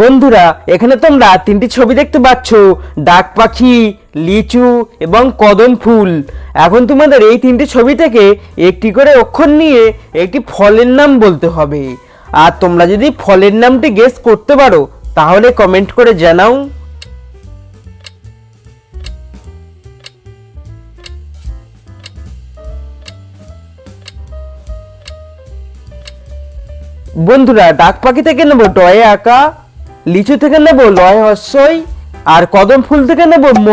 বন্ধুরা, এখানে তোমরা তিনটি ছবি দেখতে পাচ্ছ। ডাক পাখি, লিচু এবং কদম ফুল। এখন তোমাদের এই তিনটি ছবি থেকে একটি করে অক্ষর নিয়ে একটি ফলের নাম বলতে হবে। আর তোমরা যদি ফলের নামটি গেস করতে পারো, তাহলে কমেন্ট করে জানাও। বন্ধুরা, ডাক পাখি থেকে নেব টয়ে আঁকা। লিচু থেকে নেব লয় হস্যই, আর কদম ফুল থেকে নেব ম।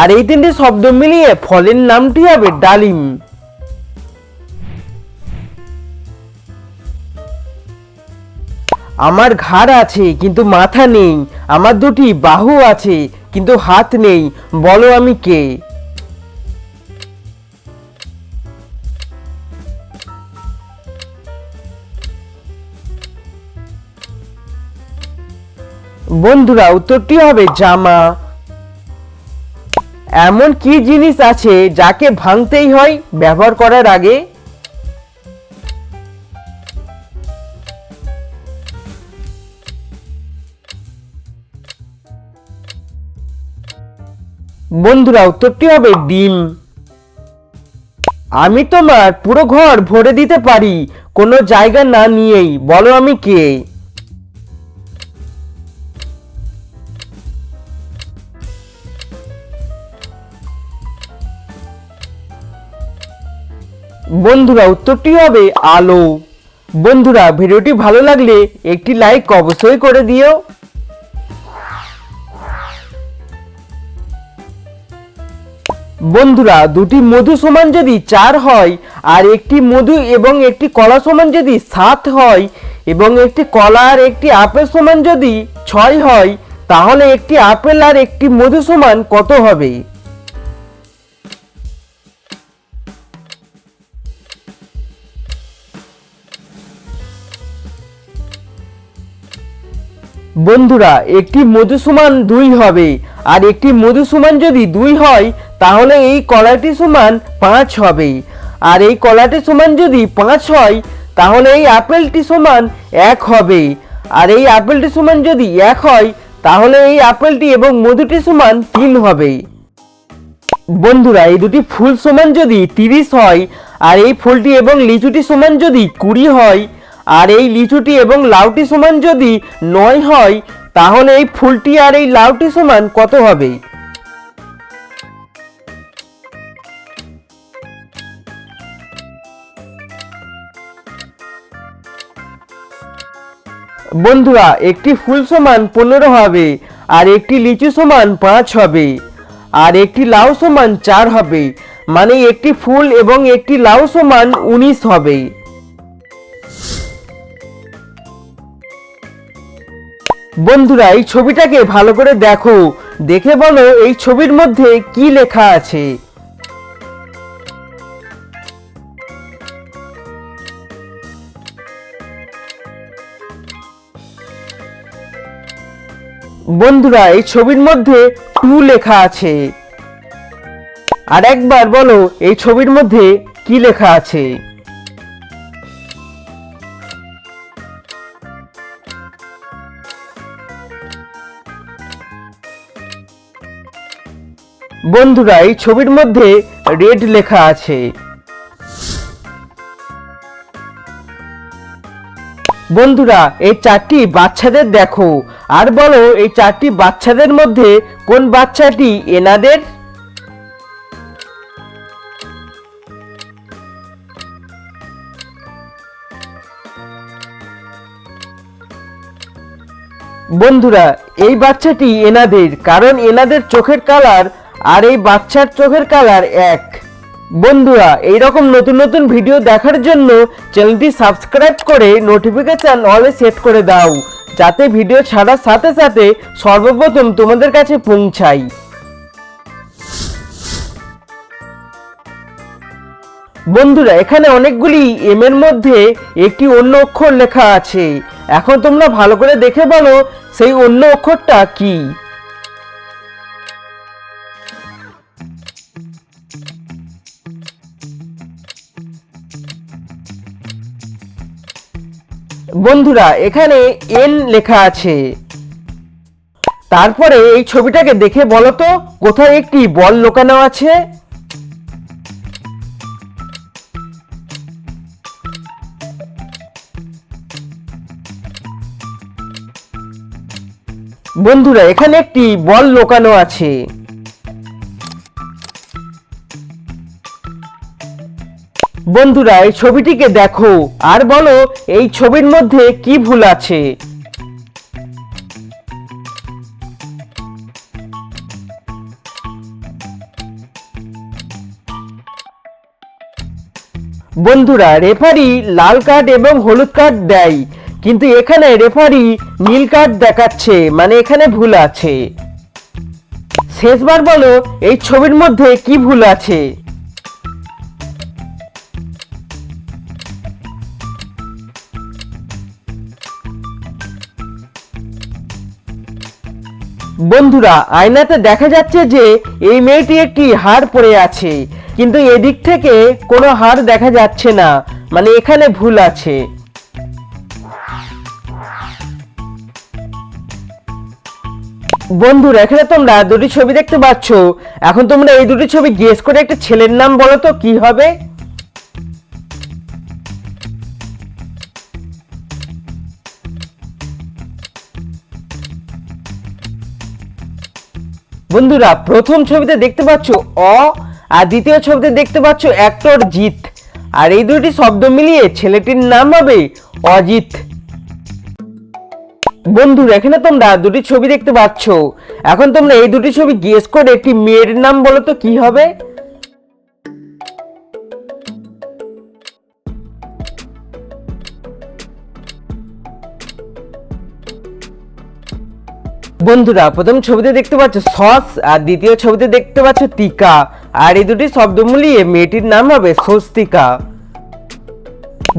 আর এই তিনটি শব্দ মিলিয়ে ফলের নামটি হবে ডালিম। আমার ঘাড় আছে, কিন্তু মাথা নেই। আমার দুটি বাহু আছে, কিন্তু হাত নেই। বলো আমি কে? বন্ধুরা, উত্তরটি হবে জামা। এমন কি জিনিস আছে যাকে ভাঙতেই হয়? ব্যবহার করার আগে বন্ধুরা, উত্তরটি হবে ডিম। আমি তোমার পুরো ঘর ভরে দিতে পারি। কোনো জায়গা না নিয়েই। বলো আমি কে? বন্ধুরা, উত্তরটি হবে আলো। বন্ধুরা, ভিডিওটি ভালো লাগলে একটি লাইক অবশ্যই করে দিও। বন্ধুরা, দুটি মধু সমান যদি চার হয়, আর একটি মধু এবং একটি কলা সমান যদি সাত হয়, এবং একটি কলা আর একটি আপেল সমান যদি ছয় হয়, তাহলে একটি আপেল আর একটি মধু সমান কত হবে? বন্ধুরা, একটি মধু সমান দুই হবে। আর একটি মধু সমান যদি দুই হয়, তাহলে এই কলাটি সমান পাঁচ হবে। আর এই কলাটি সমান যদি পাঁচ হয়, তাহলে এই আপেলটি সমান এক হবে। আর এই আপেলটি সমান যদি এক হয়, তাহলে এই আপেলটি এবং মধুটি সমান তিন হবে। বন্ধুরা, এই দুটি ফুল সমান যদি তিরিশ হয়, আর এই ফুলটি এবং লিচুটি সমান যদি কুড়ি হয় আর এই লিচুটি এবং লাউটি সমান যদি নয় হয়, তাহলে এই ফুলটি আর এই লাউটি সমান কত হবে? বন্ধুরা, একটি ফুল সমান পনেরো হবে, আর একটি লিচু সমান পাঁচ হবে, আর একটি লাউ সমান চার হবে মানে একটি ফুল এবং একটি লাউ সমান উনিশ হবে। বন্ধুরা, এই ছবিটাকে ভালো করে দেখো। দেখে বলো, এই ছবির মধ্যে কি লেখা আছে? বন্ধুরা, এই ছবির মধ্যে টু লেখা আছে। আর একবার বলো, এই ছবির মধ্যে কি লেখা আছে? বন্ধুরা, এই ছবির মধ্যে রেড লেখা আছে। বন্ধুরা, এই চারটি বাচ্চাদের দেখো। আর বলো, এই চারটি বাচ্চাদের মধ্যে কোন বাচ্চাটি এনাদের? বন্ধুরা, এই বাচ্চাটি এনাদের, কারণ এনাদের চোখের কালার আর এই বাচ্চার চোখের কালার এক। বন্ধুরা, এইরকম নতুন নতুন ভিডিও দেখার জন্য চ্যানেলটি সাবস্ক্রাইব করে নোটিফিকেশন অলে সেট করে দাও, যাতে ভিডিও ছাড়ার সাথে সাথে সর্বপ্রথম তোমাদের কাছে পৌঁছাই। বন্ধুরা, এখানে অনেকগুলি এম এর মধ্যে একটি অন্য অক্ষর লেখা আছে। এখন তোমরা ভালো করে দেখে বলো, সেই অন্য অক্ষরটা কি? বন্ধুরা, এখানে এন লেখা আছে। তারপরে এই ছবিটাকে দেখে বলো তো, কোথায় একটি বল লোকানো আছে? বন্ধুরা, এখানে একটি বল লোকানো আছে। বন্ধুরা, এই ছবিটিকে দেখো। আর বলো, এই ছবির মধ্যে কি ভুল আছে? বন্ধুরা, রেফারি লাল কার্ড এবং হলুদ কার্ড দেয়। কিন্তু এখানে রেফারি নীল কার্ড দেখাচ্ছে মানে এখানে ভুল আছে। শেষবার বলো, এই ছবির মধ্যে কি ভুল আছে? বন্ধুরা, আয়নাতে দেখা যাচ্ছে যে এই মেয়েটি একটি হার পরে আছে, কিন্তু এদিক থেকে কোনো হার দেখা যাচ্ছে না মানে এখানে ভুল আছে। বন্ধুরা, এখানে তোমরা দুটি ছবি দেখতে পাচ্ছ। এখন তোমরা এই দুটি ছবি গেস করে একটা ছেলের নাম বলো তো, কি হবে? বন্ধুরা, প্রথম ছবিতে দেখতে পাচ্ছ অ, আর দ্বিতীয় ছবিতে দেখতে পাচ্ছ অ্যাক্টর জিৎ। আর এই দুটি শব্দ মিলিয়ে ছেলেটির নাম হবে অজিত। বন্ধুরা, এখানে তোমরা দুটি ছবি দেখতে পাচ্ছ। এখন তোমরা এই দুটি ছবি গেস করে একটি মেয়ের নাম বলো তো, কি হবে? বন্ধুরা, প্রথম ছবিতে দেখতে পাচ্ছ সস, আর দ্বিতীয় ছবিতে দেখতে পাচ্ছ টিকা। আর এই দুটি শব্দ মিলিয়ে মেয়েটির নাম হবে স্বস্তিকা।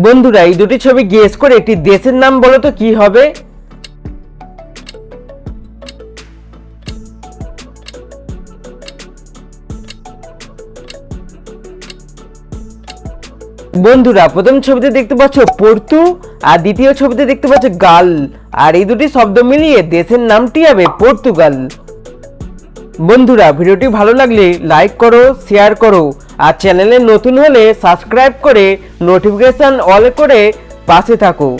বন্ধুরা, এই দুটি ছবি গেস করে একটি দেশের নাম বলো তো, কি হবে? বন্ধুরা, প্রথম ছবিতে দেখতে পাচ্ছ পর্তু, আর দ্বিতীয় ছবিতে দেখতে পাচ্ছ গাল। আর এই দুটি শব্দ মিলিয়ে দেশের নামটি হবে পর্তুগাল। বন্ধুরা, ভিডিওটি ভালো লাগলে লাইক করো শেয়ার করো, আর চ্যানেলে নতুন হলে সাবস্ক্রাইব করে নোটিফিকেশান অল করে পাশে থাকো।